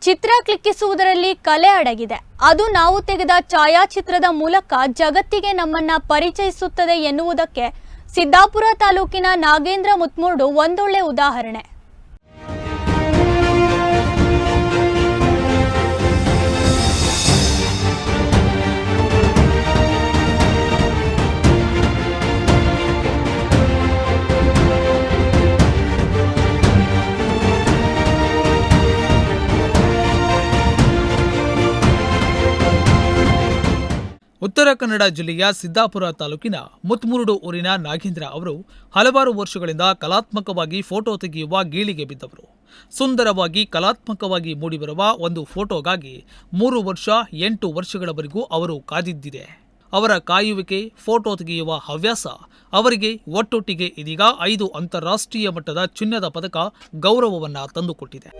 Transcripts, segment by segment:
ಚಿತ್ರ ಕ್ಲಿಕ್ಕಿಸುವುದರಲ್ಲಿ ಕಲೆ ಅಡಗಿದೆ. ಅದು ನಾವು ತೆಗೆದ ಛಾಯಾಚಿತ್ರದ ಮೂಲಕ ಜಗತ್ತಿಗೆ ನಮ್ಮನ್ನ ಪರಿಚಯಿಸುತ್ತದೆ ಎನ್ನುವುದಕ್ಕೆ ಸಿದ್ದಾಪುರ ತಾಲೂಕಿನ ನಾಗೇಂದ್ರ ಮುತ್ಮೂರ್ಡು ಒಂದೊಳ್ಳೆ ಉದಾಹರಣೆ. ಉತ್ತರ ಕನ್ನಡ ಜಿಲ್ಲೆಯ ಸಿದ್ದಾಪುರ ತಾಲೂಕಿನ ಮುತ್ಮುರುಡು ಊರಿನ ನಾಗೇಂದ್ರ ಅವರು ಹಲವಾರು ವರ್ಷಗಳಿಂದ ಕಲಾತ್ಮಕವಾಗಿ ಫೋಟೋ ತೆಗೆಯುವ ಗೀಳಿಗೆ ಬಿದ್ದವರು. ಸುಂದರವಾಗಿ ಕಲಾತ್ಮಕವಾಗಿ ಮೂಡಿಬರುವ ಒಂದು ಫೋಟೋಗಾಗಿ ಮೂರು ವರ್ಷ, ಎಂಟು ವರ್ಷಗಳವರೆಗೂ ಅವರು ಕಾದಿದ್ದಿದೆ. ಅವರ ಕಾಯುವಿಕೆ, ಫೋಟೋ ತೆಗೆಯುವ ಹವ್ಯಾಸ ಅವರಿಗೆ ಒಟ್ಟೊಟ್ಟಿಗೆ ಇದೀಗ ಐದು ಅಂತಾರಾಷ್ಟ್ರೀಯ ಮಟ್ಟದ ಚಿನ್ನದ ಪದಕ ಗೌರವವನ್ನು ತಂದುಕೊಟ್ಟಿದೆ.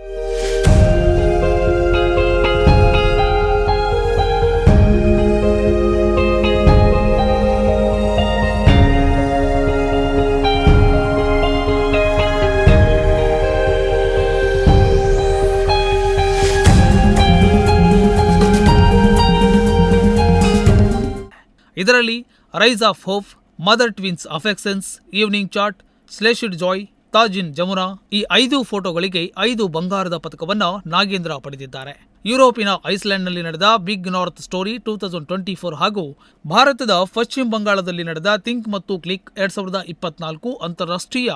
ಇದರಲ್ಲಿ rise of hope mother twins affections evening chat ಸ್ಲೇಶಿಡ್ joy ತಾಜಿನ್ Jamuna ಈ ಐದು ಫೋಟೋಗಳಿಗೆ ಐದು ಬಂಗಾರದ ಪದಕವನ್ನು ನಾಗೇಂದ್ರ ಪಡೆದಿದ್ದಾರೆ. ಯುರೋಪಿನ ಐಸ್ಲ್ಯಾಂಡ್ನಲ್ಲಿ ನಡೆದ big north story two thousand twenty four ಹಾಗೂ ಭಾರತದ ಪಶ್ಚಿಮ ಬಂಗಾಳದಲ್ಲಿ ನಡೆದ ಥಿಂಕ್ ಮತ್ತು ಕ್ಲಿಕ್ ಎರಡ್ ಸಾವಿರದ ಇಪ್ಪತ್ನಾಲ್ಕು ಅಂತಾರಾಷ್ಟ್ರೀಯ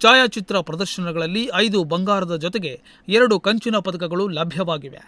ಛಾಯಾಚಿತ್ರ ಪ್ರದರ್ಶನಗಳಲ್ಲಿ ಐದು ಬಂಗಾರದ ಜೊತೆಗೆ ಎರಡು ಕಂಚಿನ ಪದಕಗಳು ಲಭ್ಯವಾಗಿವೆ.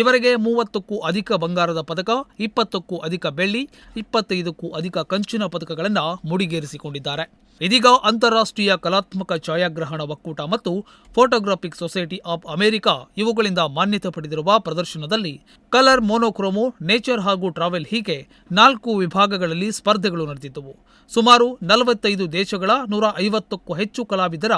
ಇವರಿಗೆ ಮೂವತ್ತಕ್ಕೂ ಅಧಿಕ ಬಂಗಾರದ ಪದಕ, ಇಪ್ಪತ್ತಕ್ಕೂ ಅಧಿಕ ಬೆಳ್ಳಿ, ಇಪ್ಪತ್ತೈದಕ್ಕೂ ಅಧಿಕ ಕಂಚಿನ ಪದಕಗಳನ್ನು ಮುಡಿಗೇರಿಸಿಕೊಂಡಿದ್ದಾರೆ. ಇದೀಗ ಅಂತಾರಾಷ್ಟ್ರೀಯ ಕಲಾತ್ಮಕ ಛಾಯಾಗ್ರಹಣ ಒಕ್ಕೂಟ ಮತ್ತು ಫೋಟೋಗ್ರಾಫಿಕ್ ಸೊಸೈಟಿ ಆಫ್ ಅಮೆರಿಕಾ ಇವುಗಳಿಂದ ಮಾನ್ಯತೆ ಪಡೆದಿರುವ ಪ್ರದರ್ಶನದಲ್ಲಿ ಕಲರ್ ಮೋನೋಕ್ರೋಮೋ, ನೇಚರ್ ಹಾಗೂ ಟ್ರಾವೆಲ್ ಹೀಗೆ ನಾಲ್ಕು ವಿಭಾಗಗಳಲ್ಲಿ ಸ್ಪರ್ಧೆಗಳು ನಡೆದಿದ್ದವು. ಸುಮಾರು ನಲವತ್ತೈದು ದೇಶಗಳ ನೂರ ಐವತ್ತಕ್ಕೂ ಹೆಚ್ಚು ಕಲಾವಿದರ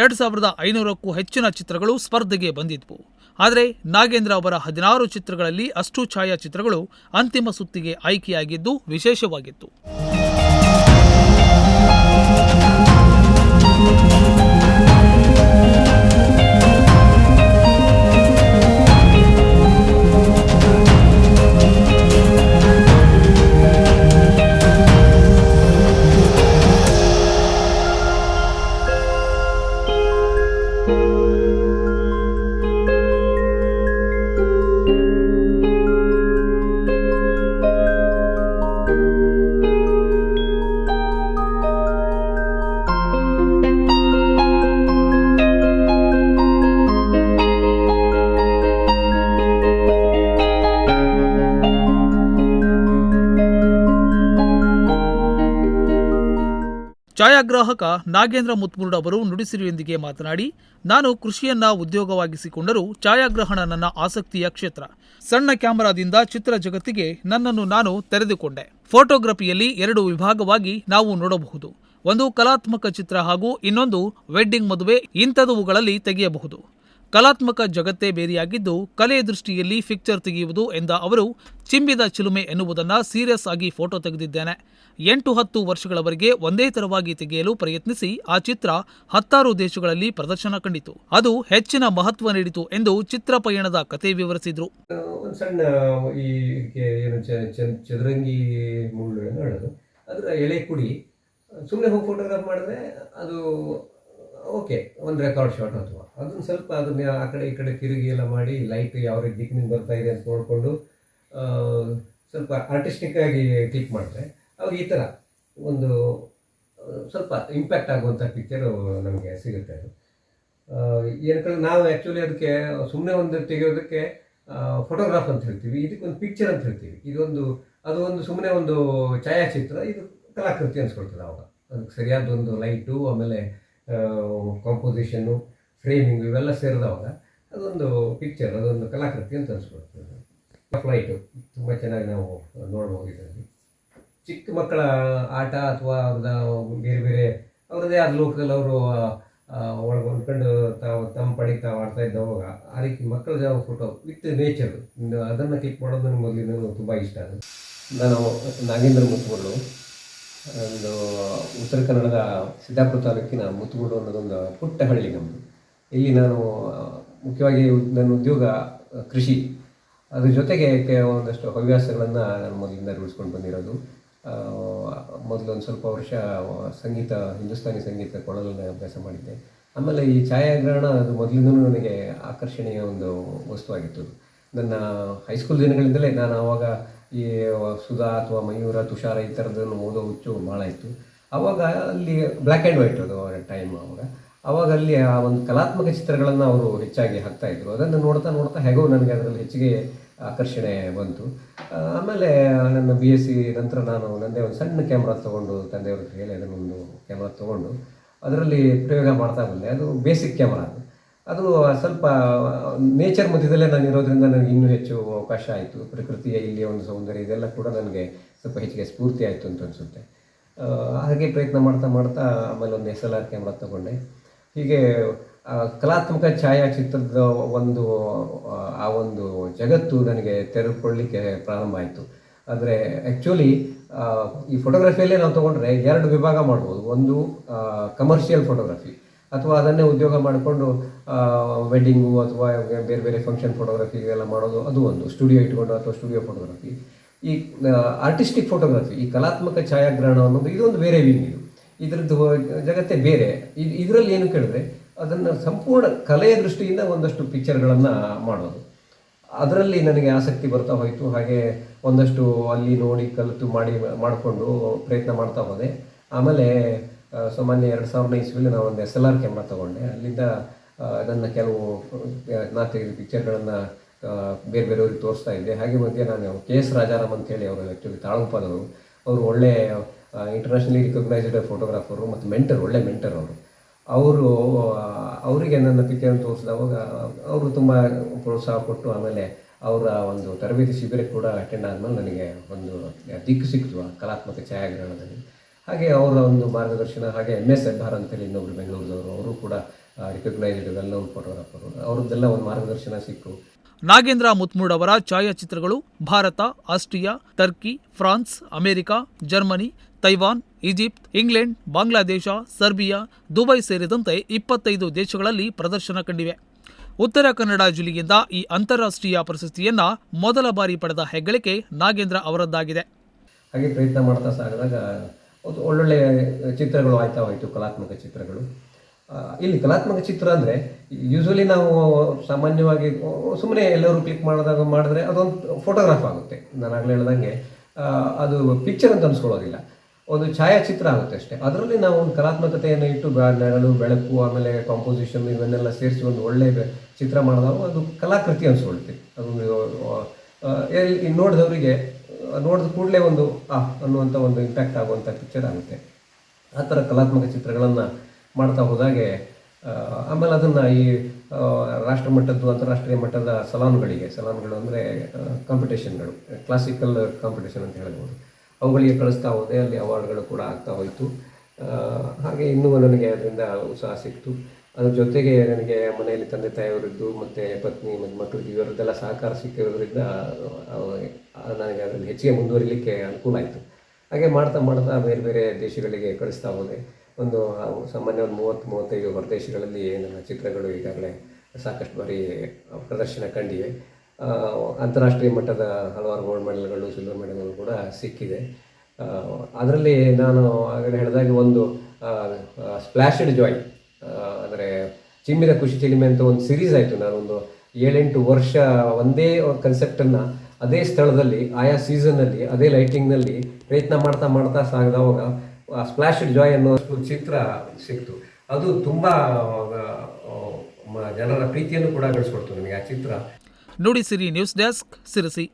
ಎರಡು ಸಾವಿರದ ಐನೂರಕ್ಕೂ ಹೆಚ್ಚಿನ ಚಿತ್ರಗಳು ಸ್ಪರ್ಧೆಗೆ ಬಂದಿದ್ವು. ಆದರೆ ನಾಗೇಂದ್ರ ಅವರ ಹದಿನಾರು ಚಿತ್ರಗಳಲ್ಲಿ ಅಷ್ಟು ಛಾಯಾಚಿತ್ರಗಳು ಅಂತಿಮ ಸುತ್ತಿಗೆ ಆಯ್ಕೆಯಾಗಿದ್ದು ವಿಶೇಷವಾಗಿತ್ತು. ಛಾಯಾಗ್ರಾಹಕ ನಾಗೇಂದ್ರ ಮುತ್ಮುರ್ಡ್ ಅವರು ನುಡಿಸಿರಿಯೊಂದಿಗೆ ಮಾತನಾಡಿ, ನಾನು ಕೃಷಿಯನ್ನ ಉದ್ಯೋಗವಾಗಿಸಿಕೊಂಡರೂ ಛಾಯಾಗ್ರಹಣ ನನ್ನ ಆಸಕ್ತಿಯ ಕ್ಷೇತ್ರ. ಸಣ್ಣ ಕ್ಯಾಮೆರಾದಿಂದ ಚಿತ್ರ ಜಗತ್ತಿಗೆ ನನ್ನನ್ನು ನಾನು ತೆರೆದುಕೊಂಡೆ. ಫೋಟೋಗ್ರಫಿಯಲ್ಲಿ ಎರಡು ವಿಭಾಗವಾಗಿ ನಾವು ನೋಡಬಹುದು. ಒಂದು ಕಲಾತ್ಮಕ ಚಿತ್ರ ಹಾಗೂ ಇನ್ನೊಂದು ವೆಡ್ಡಿಂಗ್ ಮದುವೆ, ಇಂಥದವುಗಳಲ್ಲಿ ತೆಗೆಯಬಹುದು. ಕಲಾತ್ಮಕ ಜಗತ್ತೇ ಬೇರೆಯಾಗಿದ್ದು ಕಲೆಯ ದೃಷ್ಟಿಯಲ್ಲಿ ಪಿಕ್ಚರ್ ತೆಗೆಯುವುದು ಎಂದ ಅವರು, ಚಿಂಬಿದ ಚಿಲುಮೆ ಎನ್ನುವುದನ್ನು ಸೀರಿಯಸ್ ಆಗಿ ಫೋಟೋ ತೆಗೆದಿದ್ದೇನೆ. ಎಂಟು ಹತ್ತು ವರ್ಷಗಳವರೆಗೆ ಒಂದೇ ತರವಾಗಿ ತೆಗೆಯಲು ಪ್ರಯತ್ನಿಸಿ ಆ ಚಿತ್ರ ಹತ್ತಾರು ದೇಶಗಳಲ್ಲಿ ಪ್ರದರ್ಶನ ಕಂಡಿತು. ಅದು ಹೆಚ್ಚಿನ ಮಹತ್ವ ನೀಡಿತು ಎಂದು ಚಿತ್ರ ಪಯಣದ ಕತೆ ವಿವರಿಸಿದ್ರು. ಈ ಚದುರಂಗಿ ಎಳೆ ಕುಡಿ. ಸುಮ್ಮನೆ ಹೋಗಿ ಫೋಟೋಗ್ರಾಫ್ ಮಾಡಿದ್ರೆ ಅದು ಓಕೆ ಒಂದು ರೆಕಾರ್ಡ್ ಶಾಟ್ ಅಥವಾ ಅದನ್ನ ಸ್ವಲ್ಪ ಅದನ್ನ ಆ ಕಡೆ ಈ ಕಡೆ ತಿರುಗಿ ಎಲ್ಲ ಮಾಡಿ ಲೈಟ್ ಯಾವ ರೀತಿ ದಿಕ್ಕಿನಿಂದ ಬರ್ತಾ ಇದೆ ಅಂತ ನೋಡಿಕೊಂಡು ಸ್ವಲ್ಪ ಆರ್ಟಿಸ್ಟಿಕ್ ಆಗಿ ಕ್ಲಿಕ್ ಮಾಡಿದ್ರೆ ಅವ್ರು ಈ ಥರ ಒಂದು ಸ್ವಲ್ಪ ಇಂಪ್ಯಾಕ್ಟ್ ಆಗುವಂಥ ಪಿಕ್ಚರು ನಮಗೆ ಸಿಗುತ್ತೆ ಅದು. ಏನಕ್ಕೆ ನಾವು ಆ್ಯಕ್ಚುಲಿ ಅದಕ್ಕೆ ಸುಮ್ಮನೆ ಒಂದು ತೆಗೆಯೋದಕ್ಕೆ ಫೋಟೋಗ್ರಾಫ್ ಅಂತ ಹೇಳ್ತೀವಿ. ಇದಕ್ಕೊಂದು ಪಿಕ್ಚರ್ ಅಂತ ಹೇಳ್ತೀವಿ. ಇದೊಂದು, ಅದು ಒಂದು ಸುಮ್ಮನೆ ಒಂದು ಛಾಯಾಚಿತ್ರ, ಇದು ಕಲಾಕೃತಿ ಅನ್ಸ್ಕೊಳ್ತದೆ ಅವಾಗ. ಅದಕ್ಕೆ ಸರಿಯಾದ ಒಂದು ಲೈಟು ಆಮೇಲೆ ಕಾಂಪೋಸಿಷನ್ನು ಫ್ರೇಮಿಂಗ್ ಇವೆಲ್ಲ ಸೇರಿದವಾಗ ಅದೊಂದು ಪಿಕ್ಚರ್ ಅದೊಂದು ಕಲಾಕೃತಿ ಅಂತ ಅನಿಸ್ಬಿಡ್ತದೆ ಫ್ಲೈಟು ತುಂಬ ಚೆನ್ನಾಗಿ ನಾವು ನೋಡ್ಬೋದು ಇದರಲ್ಲಿ ಚಿಕ್ಕ ಮಕ್ಕಳ ಆಟ ಅಥವಾ ಅವ್ರದ ಬೇರೆ ಬೇರೆ ಅವ್ರದ್ದೇ ಆದ ಲೋಕದಲ್ಲಿ ಅವರು ಒಳಗೆ ಹೊಂದ್ಕೊಂಡು ತಾವು ತಮ್ಮ ಪಡಿಗೆ ತಾವು ಆಡ್ತಾ ಇದ್ದವಾಗ ಆ ರೀತಿ ಮಕ್ಕಳ ಫೋಟೋ ವಿತ್ ನೇಚರ್ ಅದನ್ನು ಕ್ಲಿಕ್ ಮಾಡೋದು ನನಗೆ ಮೊದಲಿಂದ ತುಂಬ ಇಷ್ಟ ಅದು. ನಾನು ನಾಗೇಂದ್ರ ಮುತ್ತುಗಳು ಒಂದು ಉತ್ತರ ಕನ್ನಡದ ಸಿದ್ದಾಪುರ ತಾಲೂಕಿನ ಮುತ್ತುಗೋಡು ಅನ್ನೋದೊಂದು ಪುಟ್ಟ ಹಳ್ಳಿ ನಮ್ಮದು ಇಲ್ಲಿ ನಾನು, ಮುಖ್ಯವಾಗಿ ನನ್ನ ಉದ್ಯೋಗ, ಕೃಷಿ, ಅದ್ರ ಜೊತೆಗೆ ಕೆಲವೊಂದಷ್ಟು ಹವ್ಯಾಸಗಳನ್ನು ನಾನು ಮೊದಲಿಂದ ರೂಢಿಸ್ಕೊಂಡು ಬಂದಿರೋದು. ಮೊದಲೊಂದು ಸ್ವಲ್ಪ ವರ್ಷ, ಸಂಗೀತ, ಹಿಂದೂಸ್ತಾನಿ ಸಂಗೀತ ಕೊಡಲನ್ನು ಅಭ್ಯಾಸ ಮಾಡಿದ್ದೆ. ಆಮೇಲೆ ಈ ಛಾಯಾಗ್ರಹಣ ಅದು ಮೊದಲಿಂದಲೂ ನನಗೆ ಆಕರ್ಷಣೆಯ ಒಂದು ವಸ್ತುವಾಗಿತ್ತು. ನನ್ನ ಹೈಸ್ಕೂಲ್ ದಿನಗಳಿಂದಲೇ ನಾನು ಆವಾಗ ಈ ಸುಧಾ ಅಥವಾ ಮಯೂರ, ತುಷಾರ ಈ ಥರದನ್ನು ಓದೋ ಹುಚ್ಚು ಭಾಳ ಇತ್ತು. ಆವಾಗ ಅಲ್ಲಿ ಬ್ಲ್ಯಾಕ್ ಆ್ಯಂಡ್ ವೈಟ್ ಅದು ಟೈಮ್ ಆವಾಗ. ಆವಾಗ ಅಲ್ಲಿ ಆ ಒಂದು ಕಲಾತ್ಮಕ ಚಿತ್ರಗಳನ್ನು ಅವರು ಹೆಚ್ಚಾಗಿ ಹಾಕ್ತಾ ಇದ್ರು. ಅದನ್ನು ನೋಡ್ತಾ ನೋಡ್ತಾ ಹೇಗೋ ನನಗೆ ಅದರಲ್ಲಿ ಹೆಚ್ಚಿಗೆ ಆಕರ್ಷಣೆ ಬಂತು. ಆಮೇಲೆ ನನ್ನ ಬಿ ಎಸ್ ಸಿ ನಂತರ ನಾನು ನನ್ನದೇ ಒಂದು ಸಣ್ಣ ಕ್ಯಾಮ್ರಾ ತೊಗೊಂಡು ತಂದೆಯವ್ರ ಕೈಯಲ್ಲಿ ಅದನ್ನೊಂದು ಕ್ಯಾಮ್ರಾ ತೊಗೊಂಡು ಅದರಲ್ಲಿ ಪ್ರಯೋಗ ಮಾಡ್ತಾ ಬಂದೆ. ಅದು ಬೇಸಿಕ್ ಕ್ಯಾಮ್ರಾ ಅದು. ಅದು ಸ್ವಲ್ಪ ನೇಚರ್ ಮಧ್ಯದಲ್ಲೇ ನಾನು ಇರೋದ್ರಿಂದ ನನಗೆ ಇನ್ನೂ ಹೆಚ್ಚು ಅವಕಾಶ ಆಯಿತು. ಪ್ರಕೃತಿಯ ಇಲ್ಲಿಯ ಒಂದು ಸೌಂದರ್ಯ ಇದೆಲ್ಲ ಕೂಡ ನನಗೆ ಸ್ವಲ್ಪ ಹೆಚ್ಚಿಗೆ ಸ್ಫೂರ್ತಿ ಆಯಿತು ಅಂತ ಅನಿಸುತ್ತೆ. ಹಾಗೆ ಪ್ರಯತ್ನ ಮಾಡ್ತಾ ಮಾಡ್ತಾ ಆಮೇಲೆ ಒಂದು ಎಸ್ ಎಲ್ ಆರ್ ಕ್ಯಾಮ್ರಾ ತಗೊಂಡೆ. ಹೀಗೆ ಕಲಾತ್ಮಕ ಛಾಯಾಚಿತ್ರದ ಒಂದು ಆ, ಒಂದು ಜಗತ್ತು ನನಗೆ ತೆರೆದುಕೊಳ್ಳಿಕ್ಕೆ ಪ್ರಾರಂಭ ಆಯಿತು. ಆದರೆ ಆ್ಯಕ್ಚುಲಿ ಈ ಫೋಟೋಗ್ರಫಿಯಲ್ಲೇ ನಾವು ತೊಗೊಂಡ್ರೆ ಎರಡು ವಿಭಾಗ ಮಾಡ್ಬೋದು. ಒಂದು ಕಮರ್ಷಿಯಲ್ ಫೋಟೋಗ್ರಫಿ ಅಥವಾ ಅದನ್ನೇ ಉದ್ಯೋಗ ಮಾಡಿಕೊಂಡು ವೆಡ್ಡಿಂಗು ಅಥವಾ ಬೇರೆ ಬೇರೆ ಫಂಕ್ಷನ್ ಫೋಟೋಗ್ರಫಿ ಎಲ್ಲ ಮಾಡೋದು ಅದು ಒಂದು. ಸ್ಟುಡಿಯೋ ಇಟ್ಕೊಂಡು ಅಥವಾ ಸ್ಟುಡಿಯೋ ಫೋಟೋಗ್ರಫಿ ಈ ಆರ್ಟಿಸ್ಟಿಕ್ ಫೋಟೋಗ್ರಫಿ ಈ ಕಲಾತ್ಮಕ ಛಾಯಾಗ್ರಹಣ ಅನ್ನೋದು ಇದೊಂದು ಬೇರೆ ವಿಂಗ್ ಇದು ಇದರದ್ದು ಜಗತ್ತೇ ಬೇರೆ. ಇದು, ಇದರಲ್ಲಿ ಏನು ಕೇಳಿದ್ರೆ ಅದನ್ನು ಸಂಪೂರ್ಣ ಕಲೆಯ ದೃಷ್ಟಿಯಿಂದ ಒಂದಷ್ಟು ಪಿಕ್ಚರ್ಗಳನ್ನು ಮಾಡೋದು. ಅದರಲ್ಲಿ ನನಗೆ ಆಸಕ್ತಿ ಬರ್ತಾ ಹೋಯಿತು. ಹಾಗೆ ಒಂದಷ್ಟು ಅಲ್ಲಿ ನೋಡಿ ಕಲಿತು ಮಾಡಿ, ಮಾಡಿಕೊಂಡು ಪ್ರಯತ್ನ ಮಾಡ್ತಾ ಹೋದೆ. ಆಮೇಲೆ ಸಾಮಾನ್ಯ ಎರಡು ಸಾವಿರದ ಇಸ್ವಿಲಿ ನಾನು ಒಂದು ಎಸ್ ಎಲ್ ಆರ್ ಕ್ಯಾಮ್ರಾ ತೊಗೊಂಡೆ. ಅಲ್ಲಿಂದ ನನ್ನ ಕೆಲವು ನಾ ತೆಗೆದ ಪಿಕ್ಚರ್ಗಳನ್ನು ಬೇರೆ ಬೇರೆಯವ್ರಿಗೆ ತೋರಿಸ್ತಾ ಇದ್ದೆ. ಹಾಗೆ ಮಧ್ಯೆ ನಾನು ಕೆ ಎಸ್ ರಾಜಾರಾಮ್ ಅಂತೇಳಿ ಅವರು ಆ್ಯಕ್ಚುಲಿ ತಾಳಗುಪ್ಪದವರು, ಅವರು ಒಳ್ಳೆ ಇಂಟರ್ನ್ಯಾಷನಲಿ ರಿಕಗ್ನೈಸ್ಡ್ ಫೋಟೋಗ್ರಾಫರು ಮತ್ತು ಮೆಂಟರ್ ಒಳ್ಳೆ ಮೆಂಟರ್ ಅವರು. ಅವರು ಅವರಿಗೆ ನನ್ನ ಪಿಕ್ಚರ್ ತೋರಿಸಿದವಾಗ ಅವರು ತುಂಬ ಪ್ರೋತ್ಸಾಹ ಕೊಟ್ಟು ಆಮೇಲೆ ಅವರ ಒಂದು ತರಬೇತಿ ಶಿಬಿರಕ್ಕೆ ಕೂಡ ಅಟೆಂಡ್ ಆದಮೇಲೆ ನನಗೆ ಒಂದು ದಿಕ್ಕು ಸಿಕ್ತು ಆ ಕಲಾತ್ಮಕ ಛಾಯಾಗ್ರಹಣದಲ್ಲಿ. ಹಾಗೆ ಅವರ ಒಂದು ಮಾರ್ಗದರ್ಶನ ಹಾಗೆ ಎಂ ಎಸ್ ಹೆಬ್ಬಾರ್ ಅಂತೇಳಿ ಇನ್ನೊಬ್ರು ಬೆಂಗಳೂರದವರು ಅವರು ಕೂಡ ರಿಕಗ್ನೈಸ್ಡ್ ವೆಲ್ ನೋನ್ ಫೋಟೋಗ್ರಾಫರು ಅವ್ರದ್ದೆಲ್ಲ ಒಂದು ಮಾರ್ಗದರ್ಶನ ಸಿಕ್ಕು. ನಾಗೇಂದ್ರ ಮುತ್ಮೂಡ್ ಅವರ ಛಾಯಾಚಿತ್ರಗಳು Bharat, Austria, Turkey, France, America, Germany Taiwan, Egypt, England, Bangladesh, Serbia, Dubai ಸೇರಿದಂತೆ ಇಪ್ಪತ್ತೈದು ದೇಶಗಳಲ್ಲಿ ಪ್ರದರ್ಶನ ಕಂಡಿವೆ. ಉತ್ತರ ಕನ್ನಡ ಜಿಲ್ಲೆಯಿಂದ ಈ ಅಂತಾರಾಷ್ಟ್ರೀಯ ಪ್ರಶಸ್ತಿಯನ್ನ ಮೊದಲ ಬಾರಿ ಪಡೆದ ಹೆಗ್ಗಳಿಕೆ ನಾಗೇಂದ್ರ ಅವರದ್ದಾಗಿದೆ. ಹಾಗೆ ಪ್ರಯತ್ನ ಮಾಡ್ತಾ ಸಾಗಿದಾಗ ಒಳ್ಳೊಳ್ಳೆ ಚಿತ್ರಗಳು ಆಯ್ತಾ ಹೋಯಿತು, ಕಲಾತ್ಮಕ ಚಿತ್ರಗಳು. ಇಲ್ಲಿ ಕಲಾತ್ಮಕ ಚಿತ್ರ ಅಂದರೆ ಯೂಶ್ವಲಿ ನಾವು ಸಾಮಾನ್ಯವಾಗಿ ಸುಮ್ಮನೆ ಎಲ್ಲರೂ ಕ್ಲಿಕ್ ಮಾಡಿದಾಗ ಮಾಡಿದ್ರೆ ಅದೊಂದು ಫೋಟೋಗ್ರಾಫ್ ಆಗುತ್ತೆ. ನಾನು ಆಗಲೇ ಹೇಳ್ದಂಗೆ ಅದು ಪಿಕ್ಚರ್ ಅಂತ ಅನ್ಸ್ಕೊಳ್ಳೋದಿಲ್ಲ. ಒಂದು ಛಾಯಾಚಿತ್ರ ಆಗುತ್ತೆ ಅಷ್ಟೇ. ಅದರಲ್ಲಿ ನಾವು ಒಂದು ಕಲಾತ್ಮಕತೆಯನ್ನು ಇಟ್ಟು ನೆರಳು ಬೆಳಕು, ಆಮೇಲೆ ಕಾಂಪೋಸಿಷನ್ ಇವನ್ನೆಲ್ಲ ಸೇರಿಸಿ ಒಂದು ಒಳ್ಳೆ ಬೆ- ಚಿತ್ರ ಮಾಡಿದಾಗ ಅದು ಕಲಾಕೃತಿ ಅನಿಸ್ಕೊಳ್ತೀವಿ ಅದೊಂದು ಎಲ್ಲಿ ನೋಡಿದವರಿಗೆ ನೋಡಿದ ಕೂಡಲೇ ಒಂದು, ಆ, ಅನ್ನುವಂಥ ಒಂದು ಇಂಪ್ಯಾಕ್ಟ್ ಆಗುವಂಥ ಪಿಕ್ಚರ್ ಆಗುತ್ತೆ. ಆ ಥರ ಕಲಾತ್ಮಕ ಚಿತ್ರಗಳನ್ನು ಮಾಡ್ತಾ ಹೋದಾಗೆ ಆಮೇಲೆ ಅದನ್ನು ಈ ರಾಷ್ಟ್ರ ಮಟ್ಟದ್ದು ಅಂತಾರಾಷ್ಟ್ರೀಯ ಮಟ್ಟದ ಸಲಾನ್ಗಳಿಗೆ, ಸಲಾನ್ಗಳು ಅಂದರೆ ಕಾಂಪಿಟೇಷನ್ಗಳು ಕ್ಲಾಸಿಕಲ್ ಕಾಂಪಿಟೇಷನ್ ಅಂತ ಹೇಳ್ಬೋದು. ಅವುಗಳಿಗೆ ಕಳಿಸ್ತಾ ಹೋದೆ, ಅಲ್ಲಿ ಅವಾರ್ಡ್ಗಳು ಕೂಡ ಆಗ್ತಾ ಹೋಯಿತು. ಹಾಗೆ ಇನ್ನೂ ನನಗೆ ಅದರಿಂದ ಉತ್ಸಾಹ ಸಿಕ್ತು. ಅದ್ರ ಜೊತೆಗೆ ನನಗೆ ಮನೆಯಲ್ಲಿ ತಂದೆ ತಾಯಿಯವರಿದ್ದು ಮತ್ತು ಪತ್ನಿ ಮತ್ತು ಮಕ್ಕಳು ಇವರದ್ದೆಲ್ಲ ಸಹಕಾರ ಸಿಕ್ಕಿರೋದ್ರಿಂದ ನನಗೆ ಅದರಲ್ಲಿ ಹೆಚ್ಚಿಗೆ ಮುಂದುವರಿಲಿಕ್ಕೆ ಅನುಕೂಲ ಆಯಿತು. ಹಾಗೆ ಮಾಡ್ತಾ ಮಾಡ್ತಾ ಬೇರೆ ಬೇರೆ ದೇಶಗಳಿಗೆ ಕಳಿಸ್ತಾ ಹೋದೆ. ಒಂದು ಸಾಮಾನ್ಯ ಒಂದು ಮೂವತ್ತು, ಮೂವತ್ತೈದು ಹೊರದೇಶಗಳಲ್ಲಿ ನನ್ನ ಚಿತ್ರಗಳು ಈಗಾಗಲೇ ಸಾಕಷ್ಟು ಬಾರಿ ಪ್ರದರ್ಶನ ಕಂಡಿವೆ. ಅಂತಾರಾಷ್ಟ್ರೀಯ ಮಟ್ಟದ ಹಲವಾರು ಗೋಲ್ಡ್ ಮೆಡಲ್ಗಳು ಸಿಲ್ವರ್ ಮೆಡಲ್ಗಳು ಕೂಡ ಸಿಕ್ಕಿದೆ. ಅದರಲ್ಲಿ ನಾನು ಆಗಲೇ ಹೇಳಿದಾಗ ಒಂದು ಸ್ಪ್ಲಾಶಡ್ ಜಾಯ್ ಅಂದರೆ ಚಿಮ್ಮಿದ ಖುಷಿ ಚಿಲಿಮೆ ಅಂತ ಒಂದು ಸಿರೀಸ್ ಆಯಿತು. ನಾನೊಂದು ಏಳೆಂಟು ವರ್ಷ ಒಂದೇ ಕನ್ಸೆಪ್ಟನ್ನು ಅದೇ ಸ್ಥಳದಲ್ಲಿ, ಆಯಾ ಸೀಸನ್ನಲ್ಲಿ ಅದೇ ಲೈಟಿಂಗ್ನಲ್ಲಿ ಪ್ರಯತ್ನ ಮಾಡ್ತಾ ಮಾಡ್ತಾ ಸಾಗಿದವಾಗ ಸ್ಪ್ಲಾಶಡ್ ಜಾಯ್ ಅನ್ನೋ ಚಿತ್ರ ಸಿಕ್ತು. ಅದು ತುಂಬ ಜನರ ಪ್ರೀತಿಯನ್ನು ಕೂಡ ಗಳಿಸ್ಕೊಡ್ತು ನನಗೆ ಆ ಚಿತ್ರ. Nudisiri news desk Sirsi